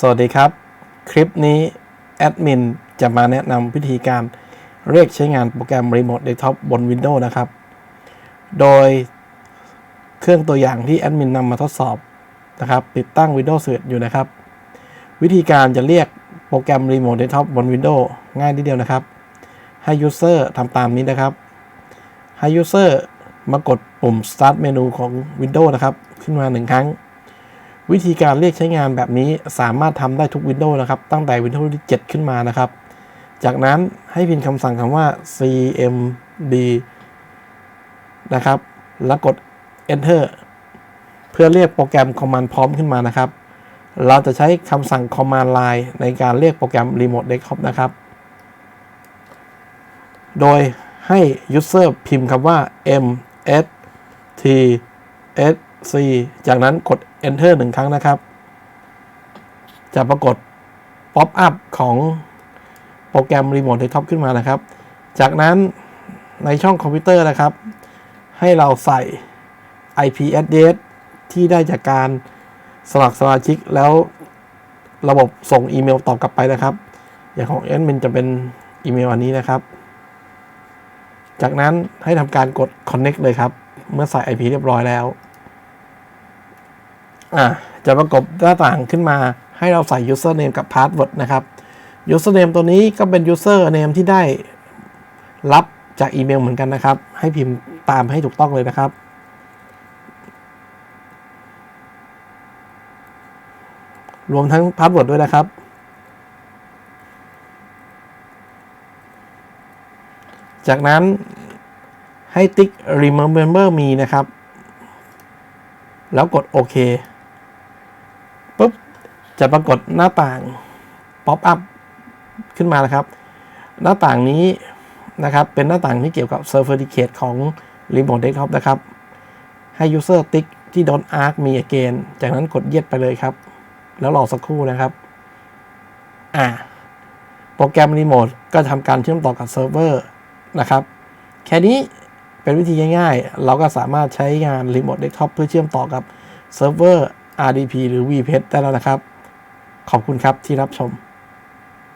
สวัสดีครับ คลิปนี้แอดมินจะมาแนะนำวิธีการเรียกใช้งานโปรแกรม Remote Desktop บน Windows นะครับ โดยเครื่องตัวอย่างที่แอดมินนำมาทดสอบนะครับ ติดตั้ง Windows 11อยู่นะครับ วิธีการจะเรียกโปรแกรม Remote Desktop บน Windows ง่ายนิดเดียวนะครับ ให้ User ทำตามนี้นะครับ ให้ User มากดปุ่ม Start เมนูของ Windows นะครับ ขึ้นมาหนึ่งครั้ง วิธีการเรียกใช้งานแบบนี้สามารถทำได้ทุก Windows นะครับ ตั้งแต่ Windows ที่7ขึ้นมานะครับ จากนั้นให้พิมพ์คำสั่งคำว่า cmd นะครับ แล้วกด enter เพื่อเรียกโปรแกรม command prompt ขึ้นมานะครับ เราจะใช้คำสั่ง command line ในการเรียกโปรแกรม remote desktop นะครับ โดยให้ user พิมพ์คำว่า m s t s c จากนั้นกด enter หนึ่งครั้งนะครับ จะปรากฏ pop up ของโปรแกรม Remote Desktop ขึ้นมานะครับ จากนั้นในช่องคอมพิวเตอร์นะครับ ให้เราใส่ IP address ที่ได้จากการสมัครสมาชิกแล้วระบบส่งอีเมลตอบกลับไปนะครับ อย่างของแอดมินจะเป็นอีเมลอันนี้นะครับ จากนั้นให้ทำการกด connect เลยครับ เมื่อใส่ IP เรียบร้อยแล้ว อะจะประกบหน้าต่างขึ้นมาให้เราใส่ username กับ password นะครับ username ตัวนี้ก็เป็น username ที่ได้รับจากอีเมลเหมือนกันนะครับ ให้พิมพ์ตามให้ถูกต้องเลยนะครับ รวมทั้ง password ด้วยนะครับ จากนั้นให้ติ๊ก remember me นะครับ แล้วกดโอเค ปุ๊บจะปรากฏหน้าต่างป๊อปอัพขึ้นมานะครับ หน้าต่างนี้นะครับเป็นหน้าต่างที่เกี่ยวกับ Certificate ของ Remote Desktop นะครับ ให้ User ติ๊กที่ Don't Ask Me Again จากนั้นกด Yes ไปเลยครับ แล้วรอสักครู่นะครับ อ่า โปรแกรม Remote ก็ทำการเชื่อมต่อกับเซิร์ฟเวอร์นะครับ แค่นี้เป็นวิธีง่ายๆ เราก็สามารถใช้งาน Remote Desktop เพื่อเชื่อมต่อกับเซิร์ฟเวอร์ RDP หรือ VPS ได้แล้วนะครับ ขอบคุณครับที่รับชม